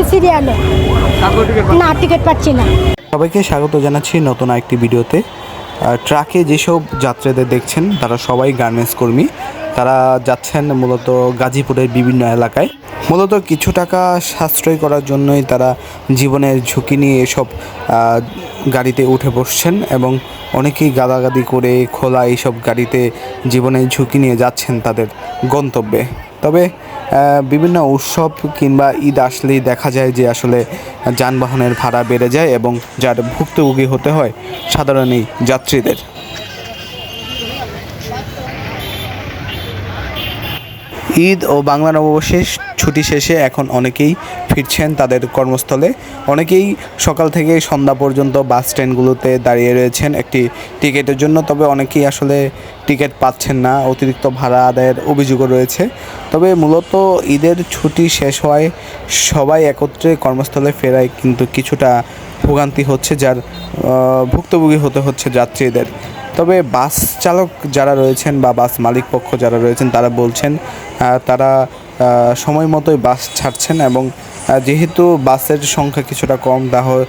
রয়েছে সিরিয়ালে না টিকিট পাচ্ছি না। সবাইকে স্বাগত জানাচ্ছি নতুন একটি ভিডিওতে। ট্রাকে যেসব যাত্রীদের দেখছেন তারা সবাই গার্মেন্টস কর্মী। তারা যাচ্ছেন মূলত গাজীপুরের বিভিন্ন এলাকায়। মূলত কিছু টাকা সাশ্রয় করার জন্যই তারা জীবনের ঝুঁকি নিয়ে এসব গাড়িতে উঠে বসছেন এবং অনেকেই গাদাগাদি করে খোলা এইসব গাড়িতে জীবনের ঝুঁকি নিয়ে যাচ্ছেন তাদের গন্তব্যে। তবে বিভিন্ন উৎসব কিংবা ঈদ আসলেই দেখা যায় যে আসলে যানবাহনের ভাড়া বেড়ে যায় এবং যার ভুক্তভোগী হতে হয় সাধারণ এই যাত্রীদের। ঈদ ও বাংলা নববর্ষের ছুটি শেষে এখন অনেকেই ফিরছেন তাদের কর্মস্থলে। অনেকেই সকাল থেকে সন্ধ্যা পর্যন্ত বাস স্ট্যান্ডগুলোতে দাঁড়িয়ে রয়েছেন একটি টিকিটের জন্য, তবে অনেকেই আসলে টিকিট পাচ্ছেন না। অতিরিক্ত ভাড়া আদায়ের অভিযোগও রয়েছে। তবে মূলত ঈদের ছুটি শেষ হওয়ায় সবাই একত্রে কর্মস্থলে ফেরায় কিন্তু কিছুটা ভোগান্তি হচ্ছে, যার ভুক্তভোগী হতে হচ্ছে যাত্রীদের। তবে বাস চালক যারা রয়েছেন বা বাস মালিক পক্ষ যারা রয়েছেন, তারা বলছেন তারা সময় মতোই বাস ছাড়ছেন এবং যেহেতু বাসের সংখ্যা কিছুটা কম তা হ-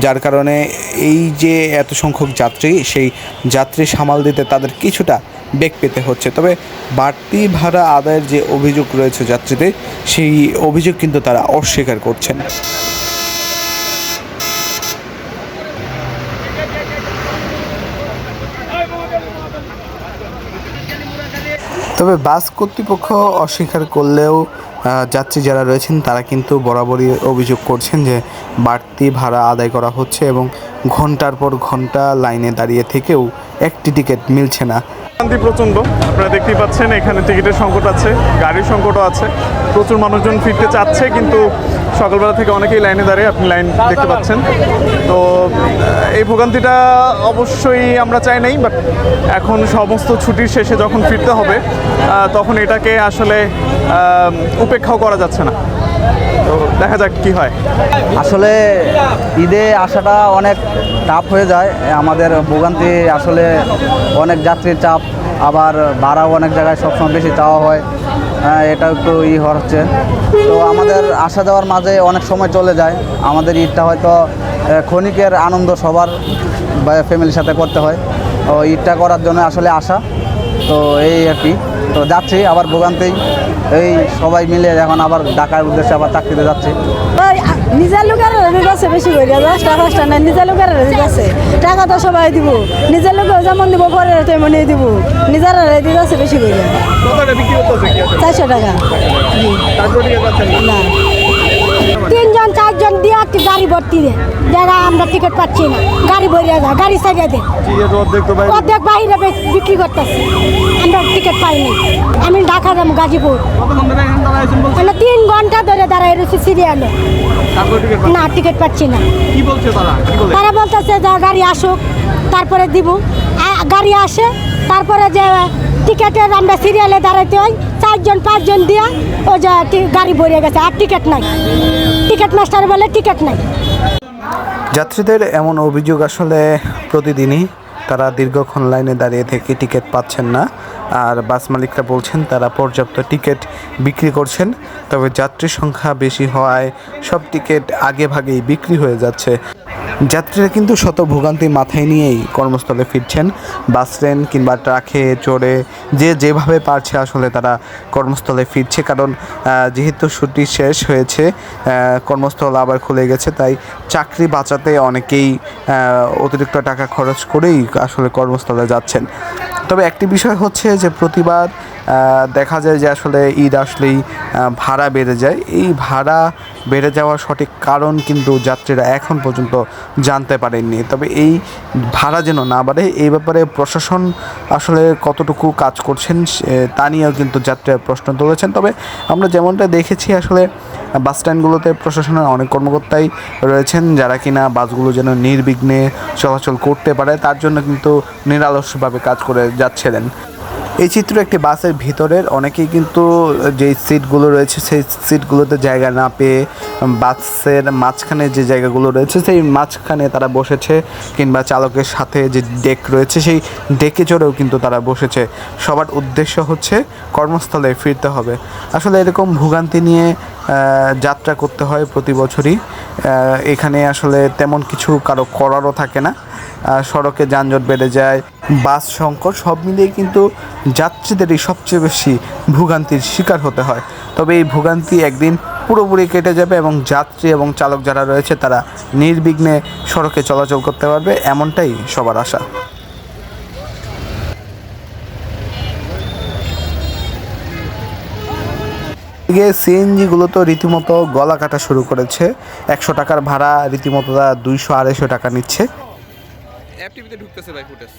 যার কারণে এই যে এত সংখ্যক যাত্রী, সেই যাত্রী সামাল দিতে তাদের কিছুটা বেগ পেতে হচ্ছে। তবে বাড়তি ভাড়া আদায়ের যে অভিযোগ রয়েছে যাত্রীদের, সেই অভিযোগ কিন্তু তারা অস্বীকার করছেন। তবে বাস কর্তৃপক্ষ অস্বীকার করলেও যাত্রী যারা রয়েছেন তারা কিন্তু বরাবরই অভিযোগ করছেন যে বাড়তি ভাড়া আদায় করা হচ্ছে এবং ঘণ্টার পর ঘণ্টা লাইনে দাঁড়িয়ে থেকেও একটি টিকিট মিলছে না। শান্তি প্রচণ্ড। আপনারা দেখতেই পাচ্ছেন, এখানে টিকিটের সংকট আছে, গাড়ির সংকটও আছে। প্রচুর মানুষজন ফিরতে চাচ্ছে, কিন্তু সকালবেলা থেকে অনেকেই লাইনে দাঁড়িয়ে আপনি লাইন দেখতে পাচ্ছেন। তো এই ভোগান্তিটা অবশ্যই আমরা চাই নাই বাট এখন সমস্ত ছুটির শেষে যখন ফিরতে হবে তখন এটাকে আসলে উপেক্ষাও করা যাচ্ছে না। তো দেখা যাক কি হয়। আসলে ঈদে আসাটা অনেক টাফ হয়ে যায়। আমাদের ভোগান্তি আসলে অনেক যাত্রীর চাপ, আবার ভাড়াও অনেক জায়গায় সবসময় বেশি চাওয়া হয়। এটা একটু ই হচ্ছে। তো আমাদের আসা যাওয়ার মাঝে অনেক সময় চলে যায়। আমাদের ঈদটা হয়তো ক্ষণিকের আনন্দ সবার ফ্যামিলির সাথে করতে হয়। তো ঈদটা করার জন্য আসলে আসা। তো এই আর কি। তো যাচ্ছি, আবার ভোগান্তেই এই সবাই মিলে এখন আবার ঢাকার উদ্দেশ্যে আবার চাকরিতে যাচ্ছি। নিজের লোকের রেট আছে বেশি করে দশটা পাঁচটা না নিজের লোকের রেট আছে। টাকা তো সবাই দিব। নিজের লোক যেমন দিব পরে তেমনই দিব। নিজের রেট আছে বেশি করে। চারশো টাকা। না? তিনজন চারজন দিয়ে একটি গাড়ি ভর্তি দে যারা আমরা টিকিট পাচ্ছি না গাড়ি ভরিয়া যায় গাড়ি সারিয়ে দে অর্ধেক বাইরে। বিক্রি করতেছে। আমরা টিকিট পাইনি। আমি ঢাকা যাব গাজীপুর। মানে তিন ঘণ্টা ধরে দাঁড়াই রয়েছে সিরিয়ালে না টিকিট পাচ্ছি না। তারা? তারা বলতেছে যে গাড়ি আসুক তারপরে দিব। গাড়ি আসে তারপরে যে টিকেটের আমরা সিরিয়ালে দাঁড়াইতে হয় চারজন পাঁচজন দিয়া ও যে গাড়ি ভরে গেছে। আর টিকিট নাই। টিকিট মাস্টার বলে টিকিট নাই। যাত্রীদের এমন অভিযোগ আসলে প্রতিদিনই। তারা দীর্ঘক্ষণ লাইনে দাঁড়িয়ে থেকে টিকিট পাচ্ছেন না। আর বাস মালিকরা বলছেন তারা পর্যাপ্ত টিকিট বিক্রি করছেন, তবে যাত্রীর সংখ্যা বেশি হওয়ায় সব টিকিট আগে ভাগেই বিক্রি হয়ে যাচ্ছে। যাত্রীরা কিন্তু শত ভোগান্তি মাথায় নিয়েই কর্মস্থলে ফিরছেন। বাস ট্রেন কিংবা ট্রাকে চড়ে যে যেভাবে পারছে আসলে তারা কর্মস্থলে ফিরছে। কারণ যেহেতু ছুটি শেষ হয়েছে কর্মস্থল আবার খুলে গেছে, তাই চাকরি বাঁচাতে অনেকেই অতিরিক্ত টাকা খরচ করেই আসলে কর্মস্থলে যাচ্ছেন। তবে একটি বিষয় হচ্ছে যে প্রতিবার আহ, দেখা যায় যে আসলে ঈদ আসলেই ভাড়া বেড়ে যায়। এই ভাড়া বেড়ে যাওয়ার সঠিক কারণ কিন্তু যাত্রীরা এখন পর্যন্ত জানতে পারেননি। তবে এই ভাড়া যেন না বাড়ে, এই ব্যাপারে প্রশাসন আসলে কতটুকু কাজ করছেন তা নিয়েও কিন্তু যাত্রীরা প্রশ্ন তুলেছেন। তবে আমরা যেমনটা দেখেছি আসলে, বাস স্ট্যান্ডগুলোতে প্রশাসনের অনেক কর্মকর্তাই রয়েছেন যারা কিনা বাসগুলো যেন নির্বিঘ্নে চলাচল করতে পারে, তার জন্য কিন্তু নিরালসভাবে কাজ করে যাচ্ছিলেন। এই চিত্র একটি বাসের ভিতরের। অনেকেই কিন্তু যে সিটগুলো রয়েছে, সেই সিটগুলোতে জায়গা না পেয়ে বাসের মাঝখানে যে জায়গাগুলো রয়েছে, সেই মাঝখানে তারা বসেছে কিংবা চালকের সাথে যে ডেক রয়েছে, সেই ডেকে চড়েও কিন্তু তারা বসেছে। সবার উদ্দেশ্য হচ্ছে কর্মস্থলে ফিরতে হবে। আসলে এরকম ভোগান্তি নিয়ে যাত্রা করতে হয় প্রতি বছরই। এখানে আসলে তেমন কিছু কারও করারও থাকে না। সড়কে যানজট বেড়ে যায়, বাস সংকট, সব মিলিয়ে কিন্তু যাত্রীদেরই সবচেয়ে বেশি ভোগান্তির শিকার হতে হয়। তবে এই ভোগান্তি একদিন পুরোপুরি কেটে যাবে এবং যাত্রী এবং চালক যারা রয়েছে তারা নির্বিঘ্নে সড়কে চলাচল করতে পারবে, এমনটাই সবার আশা। এদিকে সিএনজিগুলো তো রীতিমতো গলা কাটা শুরু করেছে। একশো টাকার ভাড়া রীতিমতো দুইশো আড়াইশো টাকা নিচ্ছে। ঢুকতেছে ভাই ফুটেজ